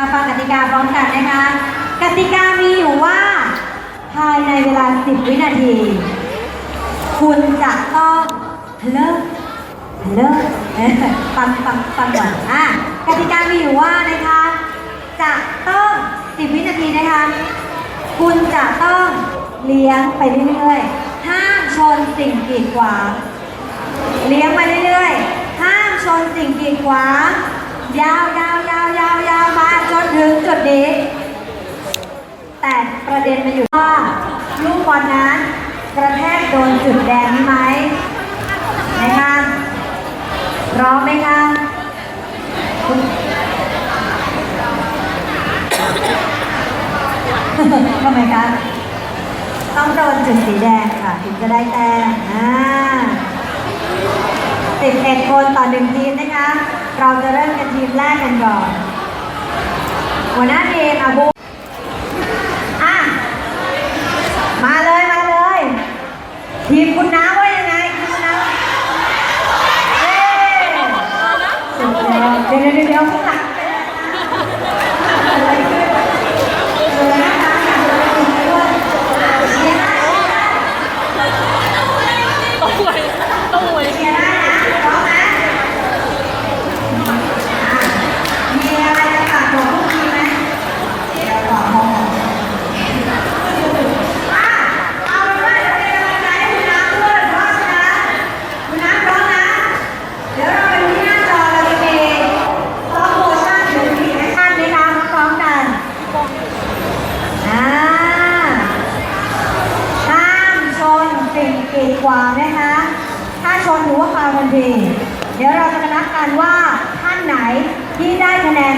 มาฟังกติกาพร้อมกันนะคะ กติกามีอยู่ว่า ภายในเวลา 10 วินาที คุณจะต้องฮัลโหลฮัลโหลเอ๊ะฟังฟังฟังก่อนอะกติกามีอยู่ว่านะคะ จะต้อง 10 วินาทีนะคะ คุณจะต้องเลี้ยงไปเรื่อยๆ ห้ามชนสิ่งกีดขวางเลี้ยงไปเรื่อยๆ ห้ามชนสิ่งกีดขวางยาวยาวยาวมาจนถึงจุดนี้ แต่ประเด็นมันอยู่ว่าลูก บอลนั้น กระแทกโดนจุดแดงนี้ไหมนะคะพร้อมไหมคะทำไมคะต้องโดนจุดสีแดงค่ะ ถึงจะได้แต้มอ่า11คนต่อหนึ่งทีมนะคะ เราจะเริ่มกันทีมแรกกันก่อน หัวหน้าทีมอาบูอะ มาเลยมาเลย ทีมคุณน้าว่ายังไงทีมคุณน้าเย้สุดยอดเดี๋ยวเดี๋ยวเดี๋ยวข้างหลังเป็นอะไรนะเออนะคะอยากจะไปดูด้วยเชียร์ได้ ต้องไว้ต้องไว้ เชียร์ได้นะพร้อมนะอะมีอะไรจะฝากบอกพวกทีมไหมเดี๋ยวบอกบอกบอกอะเอาเป็นว่าเดี๋ยวเป็นกำลังใจให้คุณน้ำด้วยพร้อมนะคุณน้ำพร้อมนะ เดี๋ยวเราไปดูที่หน้าจอเราจะมีโปรโมชั่นหรือมีแอคชั่นนะคะพร้อมๆกันอ่าห้ามชนสิ่งกีดขวาง นะคะถ้าชนถือว่าฟาวทันทีเดี๋ยวเราจะมานับกันว่าท่านไหนที่ได้คะแนน